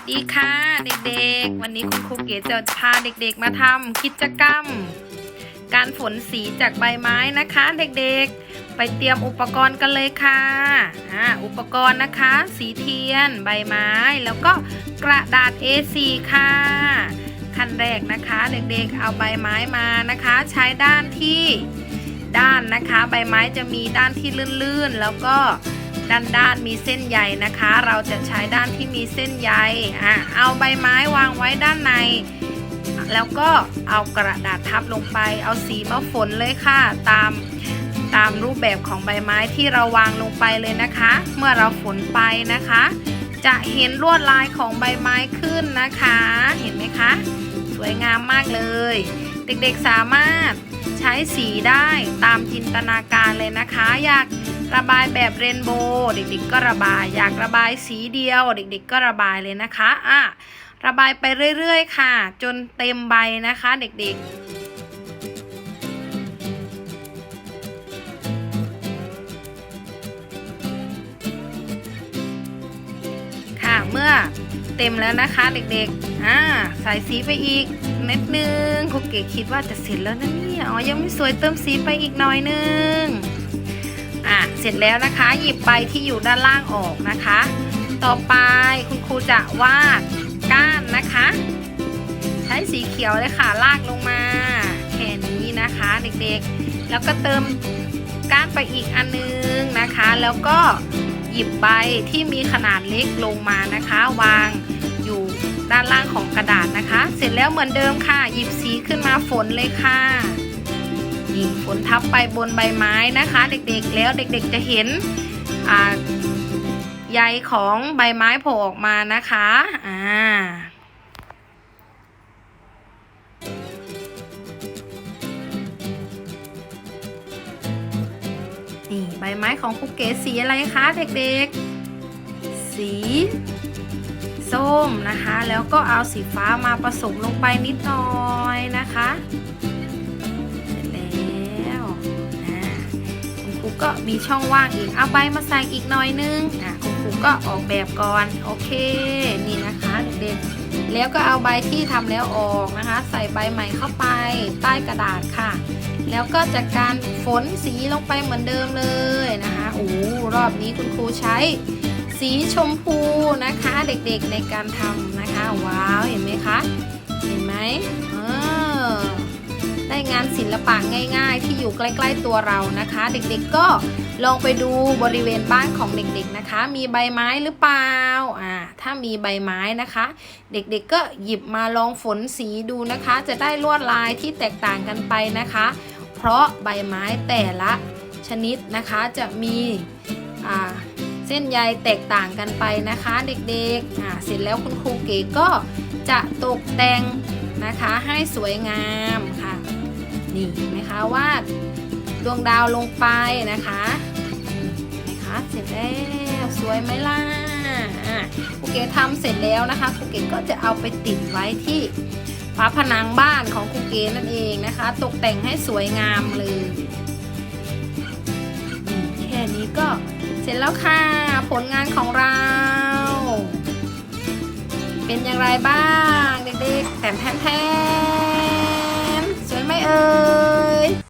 วัสดีค่ะเด็กๆ วันนี้คุณครูเก๋จะพาเด็กๆมาทำกิจกรรม การฝนสีจากใบไม้นะคะเด็กๆ ไปเตรียมอุปกรณ์กันเลยค่ะอ่าอุปกรณ์นะคะ สีเทียน ใบไม้ แล้วก็กระดาษ A4 ค่ะขั้นแรกนะคะเด็กๆ เอาใบไม้มานะคะ ใช้ด้านที่ด้านนะคะ ใบไม้จะมีด้านที่ลื่นๆ แล้วก็ ด้านด้านมีเส้นใยนะคะ เราจะใช้ด้านที่มีเส้นใยอะเอาใบไม้วางไว้ด้านใน แล้วก็เอากระดาษทับลงไป เอาสีมาฝนเลยค่ะ ตามตามรูปแบบของใบไม้ที่เราวางลงไปเลยนะคะ เมื่อเราฝนไปนะคะ จะเห็นลวดลายของใบไม้ขึ้นนะคะ เห็นไหมคะ สวยงามมากเลย เด็กๆสามารถ ใช้สีได้ตามจินตนาการเลยนะคะ อยากระบายแบบเรนโบว์เด็กๆ ก็ระบาย อยากระบายสีเดียว เด็กๆ ก็ระบายเลยนะคะอะระบายไปเรื่อยๆ ค่ะ จนเต็มใบนะคะเด็กๆค่ะเมื่อเต็มแล้วนะคะเด็กๆ อ่า ใส่สีไปอีก นิดนึงครูเก๋คิดว่าจะเสร็จแล้วนะเนี่ยอ๋อยังไม่สวยเติมสีไปอีกหน่อยนึงอะเสร็จแล้วนะคะ หยิบใบที่อยู่ด้านล่างออกนะคะ ต่อไปคุณครูจะวาดก้านนะคะ ใช้สีเขียวเลยค่ะลากลงมาแค่นี้นะคะเด็กๆ แล้วก็เติมก้านไปอีกอันนึงนะคะ แล้วก็หยิบใบที่มีขนาดเล็กลงมานะคะ วาง ด้านล่างของกระดาษนะคะ เสร็จแล้วเหมือนเดิมค่ะ หยิบสีขึ้นมาฝนเลยค่ะนี่ฝนทับไปบนใบไม้นะคะ เด็กๆแล้วเด็กๆจะเห็นอ่าใยของใบไม้โผล่ออกมานะคะอ่านี่ใบไม้ของคุกเก๋สีอะไรคะเด็กๆ สี ส้มนะคะ แล้วก็เอาสีฟ้ามาผสมลงไปนิดหน่อยนะคะเสร็จแล้วอ่าคุณครูก็มีช่องว่างอีกเอาใบมาใส่อีกหน่อยนึงอะคุณครูก็ออกแบบก่อนโอเคนี่นะคะเด็กๆแล้วก็เอาใบที่ทำแล้วออกนะคะ ใส่ใบใหม่เข้าไปใต้กระดาษค่ะแล้วก็จัดการฝนสีลงไปเหมือนเดิมเลยนะคะ โอ้รอบนี้คุณครูใช้ สีชมพูนะคะเด็กๆในการทำนะคะ ว้าวเห็นไหมคะ เห็นไหมเออได้งานศิลปะง่าย ๆ ที่อยู่ใกล้ๆตัวเรานะคะ เด็กๆก็ลองไปดูบริเวณบ้านของเด็กๆนะคะ มีใบไม้หรือเปล่าอ่าถ้ามีใบไม้นะคะ เด็กๆก็หยิบมาลองฝนสีดูนะคะ จะได้ลวดลายที่แตกต่างกันไปนะคะ เพราะใบไม้แต่ละชนิดนะคะจะมีอ่า เส้นใยแตกต่างกันไปนะคะเด็กๆอ่าเสร็จแล้วคุณครูเก๋ก็จะตกแต่งนะคะให้สวยงามค่ะ นี่เห็นไหมคะวาดดวงดาวลงไปนะคะนไหมคะเสร็จแล้วสวยไหมล่ะอะครูเก๋ทำเสร็จแล้วนะคะครูเก๋ก็จะเอาไปติดไว้ที่ฝาผนังบ้านของครูเก๋นั่นเองนะคะ ตกแต่งให้สวยงามเลยนี่แค่นี้ก็เสร็จแล้วค่ะ ผลงานของเรา เป็นอย่างไรบ้างเด็กๆแต่แทนๆสวยไหมเอ่ย